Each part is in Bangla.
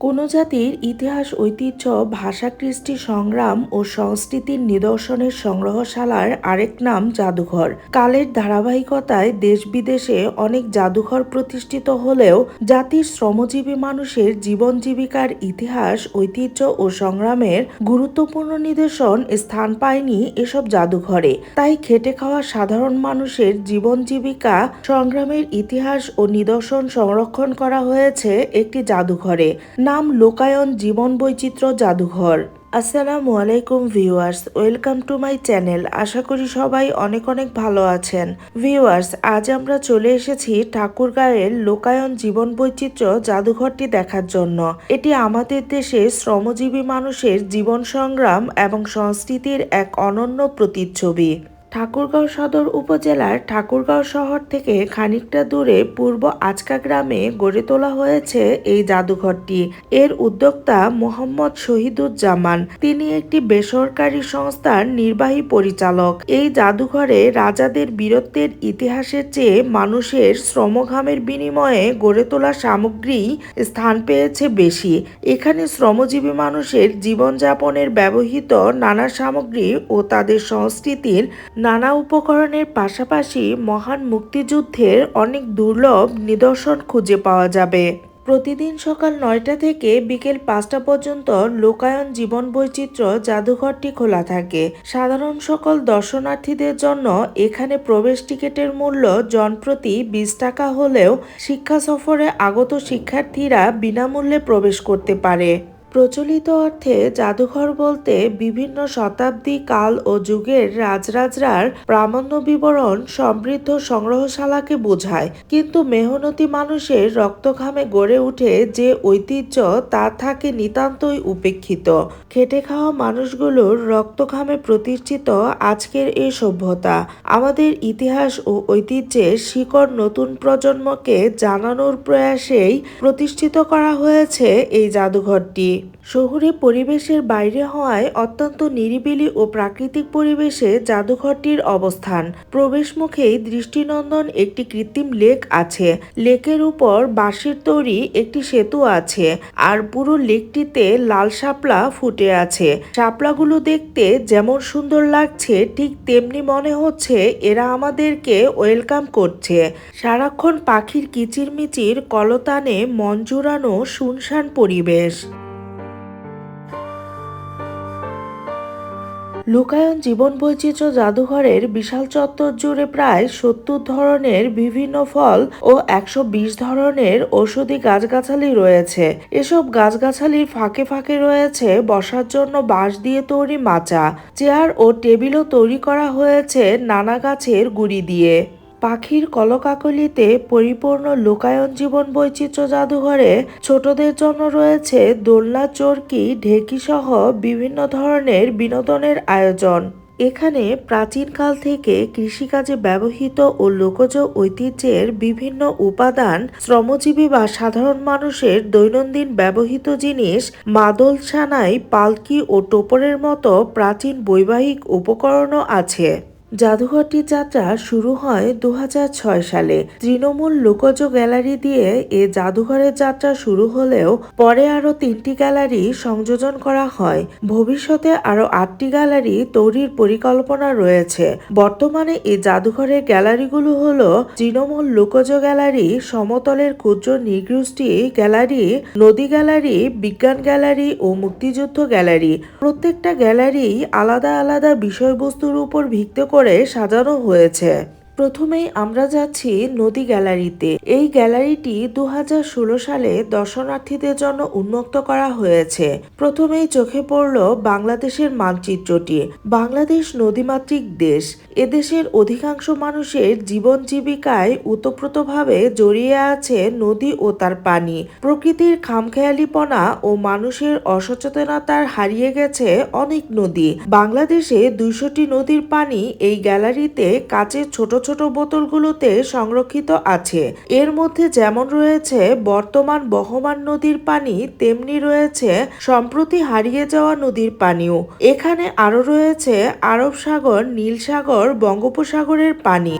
কোনো জাতির ইতিহাস, ঐতিহ্য, ভাষা, কৃষ্টি, সংগ্রাম ও সংস্কৃতির নিদর্শনের সংগ্রহশালার আরেক নাম জাদুঘর। কালের ধারাবাহিকতায় দেশ বিদেশে অনেক জাদুঘর প্রতিষ্ঠিত হলেও জাতির শ্রমজীবী মানুষের জীবন জীবিকার ইতিহাস, ঐতিহ্য ও সংগ্রামের গুরুত্বপূর্ণ নিদর্শন স্থান পায়নি এসব জাদুঘরে। তাই খেটে খাওয়া সাধারণ মানুষের জীবন জীবিকা, সংগ্রামের ইতিহাস ও নিদর্শন সংরক্ষণ করা হয়েছে একটি জাদুঘরে। নাম লোকায়ন জীবন বৈচিত্র্য জাদুঘর। আসসালামু আলাইকুম viewers, welcome to my channel. আশা করি সবাই অনেক অনেক ভালো আছেন। ভিউয়ার্স, আজ আমরা চলে এসেছি ঠাকুরগাঁয়ের লোকায়ন জীবন বৈচিত্র্য জাদুঘরটি দেখার জন্য। এটি আমাদের দেশে শ্রমজীবী মানুষের জীবন সংগ্রাম এবং সংস্কৃতির এক অনন্য প্রতিচ্ছবি। ঠাকুরগাঁও সদর উপজেলার ঠাকুরগাঁও শহর থেকে খানিকটা দূরে পূর্ব আচকা গ্রামে গড়ে তোলা হয়েছে এই জাদুঘরটি। এর উদ্যোক্তা মোহাম্মদ শহীদুজ্জামান। তিনি একটি বেসরকারি সংস্থার নির্বাহী পরিচালক। এই জাদুঘরে রাজাদের বীরত্বের ইতিহাসের চেয়ে মানুষের শ্রমঘামের বিনিময়ে গড়ে তোলা সামগ্রী স্থান পেয়েছে বেশি। এখানে শ্রমজীবী মানুষের জীবনযাপনের ব্যবহৃত নানা সামগ্রী ও তাদের সংস্কৃতির নানা উপকরণের পাশাপাশি মহান মুক্তিযুদ্ধের অনেক দুর্লভ নিদর্শন খুঁজে পাওয়া যাবে। প্রতিদিন সকাল নয়টা থেকে বিকেল পাঁচটা পর্যন্ত লোকায়ন জীবন বৈচিত্র্য জাদুঘরটি খোলা থাকে। সাধারণ সকল দর্শনার্থীদের জন্য এখানে প্রবেশ টিকিটের মূল্য জনপ্রতি বিশ টাকা হলেও শিক্ষা সফরে আগত শিক্ষার্থীরা বিনামূল্যে প্রবেশ করতে পারে। প্রচলিত অর্থে জাদুঘর বলতে বিভিন্ন শতাব্দী কাল ও যুগের রাজরাজরার প্রামাণ্য বিবরণ সমৃদ্ধ সংগ্রহশালাকে বোঝায়। কিন্তু মেহনতি মানুষের রক্তঘামে গড়ে উঠে যে ঐতিহ্য, তা থাকে নিতান্তই উপেক্ষিত। খেটে খাওয়া মানুষগুলোর রক্তঘামে প্রতিষ্ঠিত আজকের এই সভ্যতা। আমাদের ইতিহাস ও ঐতিহ্যের শিকড় নতুন প্রজন্মকে জানানোর প্রয়াসেই প্রতিষ্ঠিত করা হয়েছে এই জাদুঘরটি। শহুরে পরিবেশের বাইরে হওয়ায় অত্যন্ত নিরিবিলি ও প্রাকৃতিক পরিবেশে জাদুঘরটির অবস্থান। প্রবেশ মুখেই দৃষ্টিনন্দন একটি কৃত্রিম লেক আছে। লেকের উপর বাঁশের তৈরি একটি সেতু আছে আর পুরো লেকটিতে লাল শাপলা ফুটে আছে। শাপলাগুলো দেখতে যেমন সুন্দর লাগছে, ঠিক তেমনি মনে হচ্ছে এরা আমাদেরকে ওয়েলকাম করছে। সারাক্ষণ পাখির কিচিরমিচির কলতানে মন জুড়ানো শুনশান পরিবেশ। লুকায়ন জীবন বৈচিত্র্য জাদুঘরের বিশাল চত্বর জুড়ে প্রায় সত্তর ধরনের বিভিন্ন ফল ও একশো বিশ ধরনের ঔষধি গাছগাছালি রয়েছে। এসব গাছগাছালির ফাঁকে ফাঁকে রয়েছে বসার জন্য বাঁশ দিয়ে তৈরি মাচা, চেয়ার ও টেবিলও তৈরি করা হয়েছে নানা গাছের গুড়ি দিয়ে। পাখির কলকাকলিতে পরিপূর্ণ লোকায়ন জীবন বৈচিত্র্য জাদুঘরে ছোটদের জন্য রয়েছে দোলনা, চরকি ঢেকি সহ বিভিন্ন ধরনের বিনোদনের আয়োজন। এখানে প্রাচীনকাল থেকে কৃষিকাজে ব্যবহৃত ও লোকজ ঐতিহ্যের বিভিন্ন উপাদান, শ্রমজীবী বা সাধারণ মানুষের দৈনন্দিন ব্যবহৃত জিনিস, মাদল সানাই পালকি ও টোপরের মতো প্রাচীন বৈবাহিক উপকরণও আছে। জাদুঘরটির যাত্রা শুরু হয় দু হাজার ছয় সালে। তৃণমূল লোকজ গ্যালারি দিয়ে এ জাদুঘরের যাত্রা শুরু হলেও পরে আরও তিনটি গ্যালারি সংযোজন করা হয়। ভবিষ্যতে আরও আটটি গ্যালারি তৈরির পরিকল্পনা রয়েছে। বর্তমানে এই জাদুঘরের গ্যালারিগুলো হল তৃণমূল লোকজ গ্যালারি, সমতলের ক্ষুদ্র নিগৃষ্টি গ্যালারি, নদী গ্যালারি, বিজ্ঞান গ্যালারি ও মুক্তিযুদ্ধ গ্যালারি। প্রত্যেকটা গ্যালারি আলাদা আলাদা বিষয়বস্তুর উপর ভিত্তি করে সাজানো হয়েছে। প্রথমেই আমরা যাচ্ছি নদী গ্যালারিতে। এই গ্যালারিটি দু হাজার ষোলো সালে দর্শনার্থীদের জন্য উন্মুক্ত করা হয়েছে। প্রথমেই চোখে পড়ল বাংলাদেশের মানচিত্রটি। বাংলাদেশ নদীমাতৃক দেশ। এদেশের অধিকাংশ মানুষের জীবন জীবিকায় উতপ্রোতভাবে জড়িয়ে আছে নদী ও তার পানি। প্রকৃতির খামখেয়ালিপনা ও মানুষের অসচেতনতার হারিয়ে গেছে অনেক নদী। বাংলাদেশে দুইশোটি নদীর পানি এই গ্যালারিতে কাচের ছোট ছোট বোতলগুলোতে সংরক্ষিত আছে। এর মধ্যে যেমন রয়েছে বর্তমান বহমান নদীর পানি, তেমনি রয়েছে সম্প্রতি হারিয়ে যাওয়া নদীর পানিও। এখানে আরও রয়েছে আরব সাগর, নীল সাগর, বঙ্গোপসাগরের পানি।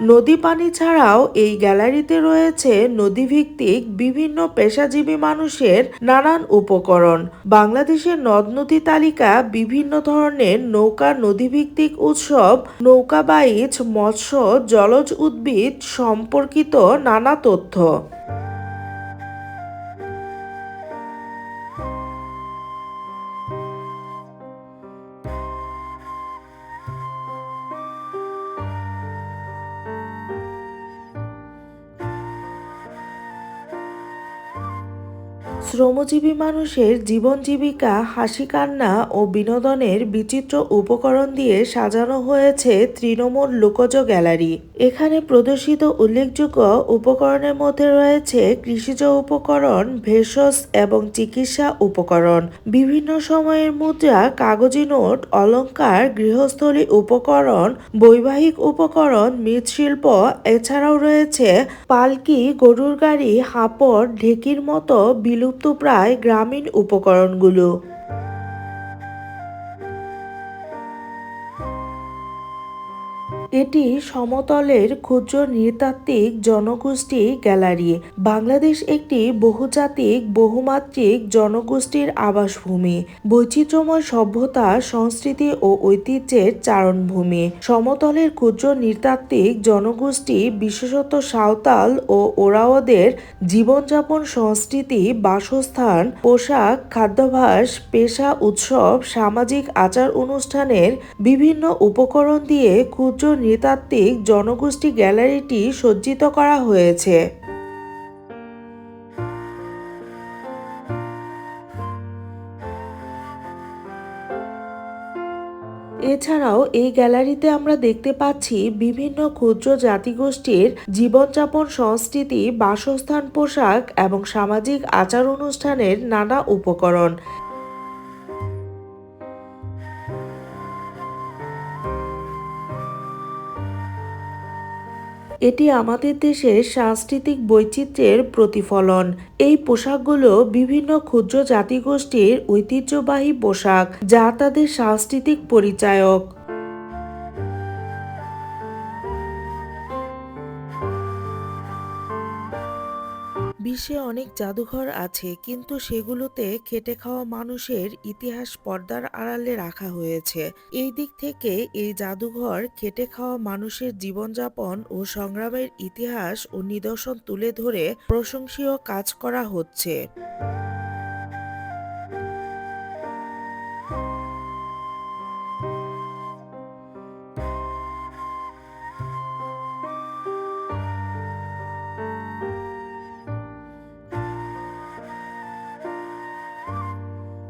নদী পানি ছাড়াও এই গ্যালারিতে রয়েছে নদীভিত্তিক বিভিন্ন পেশাজীবী মানুষের নানান উপকরণ। বাংলাদেশের নদ নদী তালিকা বিভিন্ন ধরনের নৌকা নদীভিত্তিক উৎসব, নৌকা বাইচ, মৎস্য, জলজ উদ্ভিদ সম্পর্কিত নানা তথ্য। শ্রমজীবী মানুষের জীবন জীবিকা, হাসি কান্না ও বিনোদনের বিচিত্র উপকরণ দিয়ে সাজানো হয়েছে তৃণমূল লোকজ গ্যালারি। এখানে প্রদর্শিত উল্লেখযোগ্য উপকরণের মধ্যে রয়েছে কৃষিজ উপকরণ, ভেষজ এবং চিকিৎসা উপকরণ। বিভিন্ন সময়ের মুদ্রা, কাগজি নোট অলঙ্কার গৃহস্থলী উপকরণ, বৈবাহিক উপকরণ, মৃৎশিল্প, এছাড়াও রয়েছে পালকি, গরুর গাড়ি, হাঁপড়, ঢেকির মতো বিলুপ্তপ্রায় গ্রামীণ উপকরণগুলো। এটি সমতলের ক্ষুদ্র নৃতাত্ত্বিক জনগোষ্ঠী গ্যালারি। বাংলাদেশ একটি বহুজাতিক, বহুমাত্রিক জনগোষ্ঠীর আবাসভূমি। বৈচিত্র্যময় সভ্যতা, সংস্কৃতি ও ঐতিহ্যের চারণভূমি। সমতলের ক্ষুদ্র নৃতাত্ত্বিক জনগোষ্ঠী বিশেষত সাঁওতাল ও ওরাওদের জীবনযাপন সংস্কৃতি, বাসস্থান, পোশাক, খাদ্যাভ্যাস, পেশা, উৎসব, সামাজিক আচার অনুষ্ঠানের বিভিন্ন উপকরণ দিয়ে ক্ষুদ্র নৃতাত্ত্বিক জনগোষ্ঠী গ্যালারিটি সজ্জিত করা হয়েছে। এছাড়াও এই গ্যালারিতে আমরা দেখতে পাচ্ছি বিভিন্ন ক্ষুদ্র জাতিগোষ্ঠীর জীবনযাপন সংস্কৃতি, বাসস্থান পোশাক এবং সামাজিক আচার অনুষ্ঠানের নানা উপকরণ। এটি আমাদের দেশের সাংস্কৃতিক বৈচিত্র্যের প্রতিফলন। এই পোশাকগুলো বিভিন্ন ক্ষুদ্র জাতিগোষ্ঠীর ঐতিহ্যবাহী পোশাক, যা তাদের সাংস্কৃতিক পরিচায়ক। বিশ্বে অনেক জাদুঘর আছে, কিন্তু সেগুলোতে খেটে খাওয়া মানুষের ইতিহাস পর্দার আড়ালে রাখা হয়েছে। এই দিক থেকে এই জাদুঘর খেটে খাওয়া মানুষের জীবনযাপন ও সংগ্রামের ইতিহাস ও নিদর্শন তুলে ধরে প্রশংসীয় কাজ করা হচ্ছে।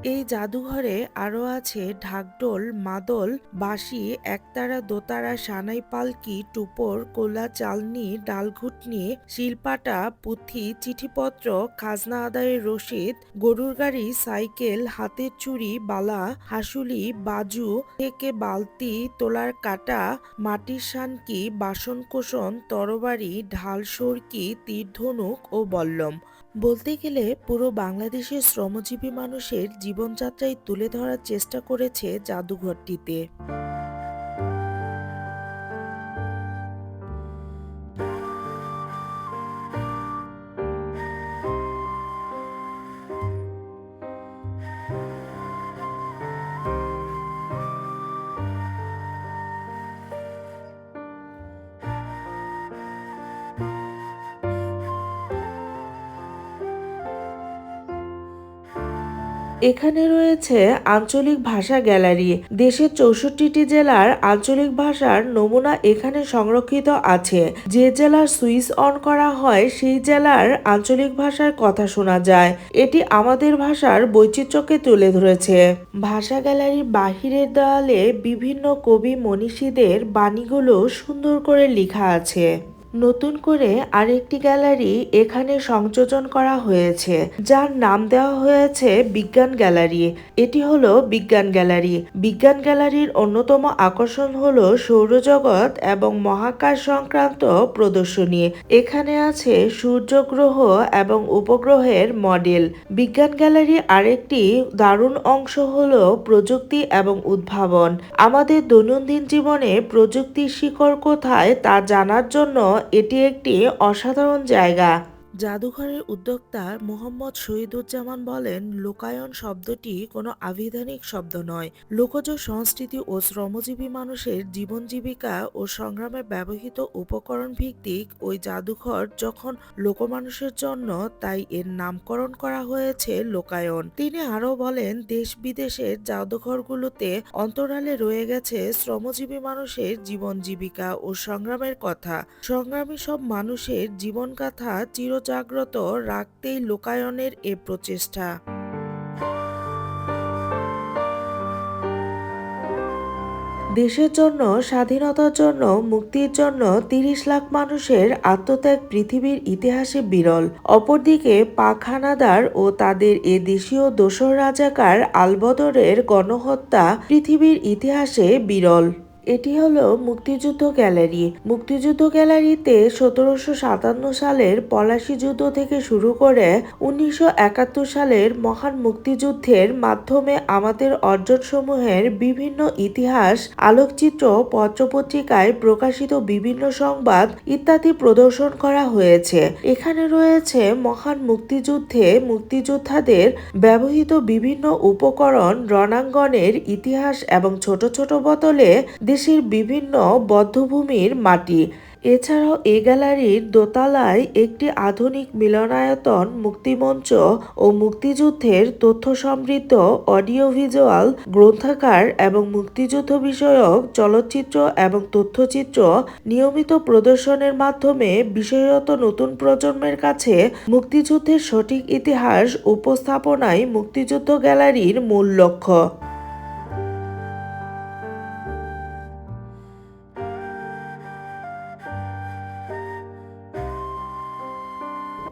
এই জাদুঘরে আরও আছে ঢাকঢোল মাদল, বাঁশি, একতারা, দোতারা, সানাই পালকি, টুপর, কোলা চালনি, ডালঘুটনি, শিলপাটা, পুঁথি, চিঠিপত্র, খাজনা আদায়ের রসিদ, গরুর গাড়ি, সাইকেল, হাতের চুড়ি, বালা, হাসুলি, বাজু, থেকে বালতি, তোলার কাটা, মাটির শানকি বাসন কোষণ তরবারি, ঢাল, সরকি, তীর, ধনুক ও বল্লম। বলতে গেলে পুরো বাংলাদেশের শ্রমজীবী মানুষের জীবনযাত্রায় তুলে ধরার চেষ্টা করেছে জাদুঘরটিতে। এখানে রয়েছে আঞ্চলিক ভাষা গ্যালারি। দেশের চৌষট্টিটি জেলার আঞ্চলিক ভাষার নমুনা এখানে সংরক্ষিত আছে। যে জেলার সুইচ অন করা হয়, সেই জেলার আঞ্চলিক ভাষার কথা শোনা যায়। এটি আমাদের ভাষার বৈচিত্র্যকে তুলে ধরেছে। ভাষা গ্যালারির বাহিরের দেওয়ালে বিভিন্ন কবি মনীষীদের বাণীগুলো সুন্দর করে লেখা আছে। নতুন করে আরেকটি গ্যালারি এখানে সংযোজন করা হয়েছে, যার নাম দেওয়া হয়েছে বিজ্ঞান গ্যালারি। এটি হলো বিজ্ঞান গ্যালারি। বিজ্ঞান গ্যালারির অন্যতম আকর্ষণ হলো সৌরজগৎ এবং মহাকাশ সংক্রান্ত প্রদর্শনী। এখানে আছে সূর্যগ্রহ এবং উপগ্রহের মডেল। বিজ্ঞান গ্যালারি আরেকটি দারুণ অংশ হলো প্রযুক্তি এবং উদ্ভাবন। আমাদের দৈনন্দিন জীবনে প্রযুক্তির শিকড় কোথায় তা জানার জন্য এটি একটি অসাধারণ জায়গা। জাদুঘরের উদ্যোক্তা মোহাম্মদ শহীদুজ্জামান বলেন, লোকায়ন শব্দটি কোনো আবিধানিক শব্দ নয়। লোকজ সংস্কৃতি ও শ্রমজীবী মানুষের জীবন জীবিকা ও সংগ্রামে ব্যবহৃত উপকরণ ভিত্তিক ওই জাদুঘর যখন লোকমানুষের জন্য, তাই এর নামকরণ করা হয়েছে লোকায়ন। তিনি আরও বলেন, দেশ বিদেশের জাদুঘরগুলোতে অন্তরালে রয়ে গেছে শ্রমজীবী মানুষের জীবন জীবিকা ও সংগ্রামের কথা। সংগ্রামী সব মানুষের জীবনগাথা চিরজাগ্রত রাখতেই লোকায়নের এ প্রচেষ্টা। দেশের জন্য, স্বাধীনতার জন্য, মুক্তির জন্য তিরিশ লাখ মানুষের আত্মত্যাগ পৃথিবীর ইতিহাসে বিরল। অপরদিকে, পাক হানাদার ও তাদের এ দেশীয় দোসর রাজাকার আলবদরের গণহত্যা পৃথিবীর ইতিহাসে বিরল। এটি হলো মুক্তিযুদ্ধ গ্যালারি। মুক্তিযুদ্ধ গ্যালারিতে সতেরোশো সাতান্ন সালের পলাশি যুদ্ধ থেকে শুরু করে উনিশশো একাত্তর সালের মহান মুক্তিযুদ্ধের মাধ্যমে আমাদের অর্জনসমূহের বিভিন্ন ইতিহাস, আলোকচিত্র, পত্রপত্রিকায় প্রকাশিত বিভিন্ন সংবাদ ইত্যাদি প্রদর্শন করা হয়েছে। এখানে রয়েছে মহান মুক্তিযুদ্ধে মুক্তিযোদ্ধাদের ব্যবহৃত বিভিন্ন উপকরণ, রণাঙ্গনের ইতিহাস এবং ছোট ছোট বোতলে দেশের বিভিন্ন বদ্ধভূমির মাটি। এছাড়াও এ গ্যালারির দোতলায় একটি আধুনিক মিলনায়তন মুক্তিমঞ্চ ও মুক্তিযুদ্ধের তথ্য সমৃদ্ধ অডিও ভিজুয়াল গ্রন্থাগার এবং মুক্তিযুদ্ধ বিষয়ক চলচ্চিত্র এবং তথ্যচিত্র নিয়মিত প্রদর্শনের মাধ্যমে বিশেষত নতুন প্রজন্মের কাছে মুক্তিযুদ্ধের সঠিক ইতিহাস উপস্থাপনায় মুক্তিযুদ্ধ গ্যালারির মূল লক্ষ্য।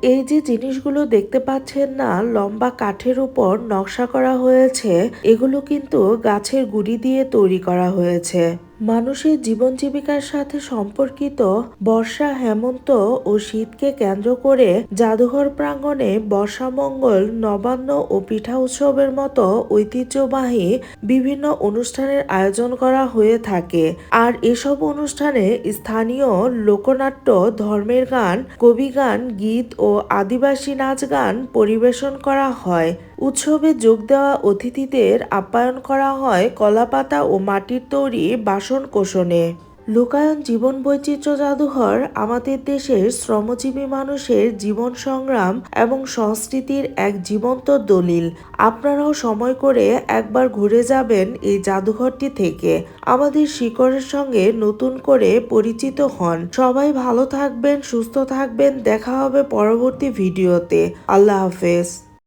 এই যে জিনিসগুলো দেখতে পাচ্ছেন না, লম্বা কাঠের উপর নকশা করা হয়েছে। এগুলো কিন্তু গাছের গুড়ি দিয়ে তৈরি করা হয়েছে। মানুষের জীবন জীবিকার সাথে সম্পর্কিত বর্ষা, হেমন্ত ও শীতকে কেন্দ্র করে জাদুঘর প্রাঙ্গণে বর্ষামঙ্গল নবান্ন ও পিঠা উৎসবের মতো ঐতিহ্যবাহী বিভিন্ন অনুষ্ঠানের আয়োজন করা হয়ে থাকে। আর এসব অনুষ্ঠানে স্থানীয় লোকনাট্য, ধর্মের গান, কবি গান, গীত ও আদিবাসী নাচ গান পরিবেশন করা হয়। উৎসবে যোগ দেওয়া অতিথিদের আপ্যায়ন করা হয় কলাপাতা ও মাটির তৈরি বাসন কোষণে। লোকায়ন জীবন বৈচিত্র্য জাদুঘর আমাদের দেশের শ্রমজীবী মানুষের জীবন সংগ্রাম এবং সংস্কৃতির এক জীবন্ত দলিল। আপনারাও সময় করে একবার ঘুরে যাবেন এই জাদুঘরটি থেকে। আমাদের শিকড়ের সঙ্গে নতুন করে পরিচিত হন। সবাই ভালো থাকবেন, সুস্থ থাকবেন। দেখা হবে পরবর্তী ভিডিওতে। আল্লাহ হাফেজ।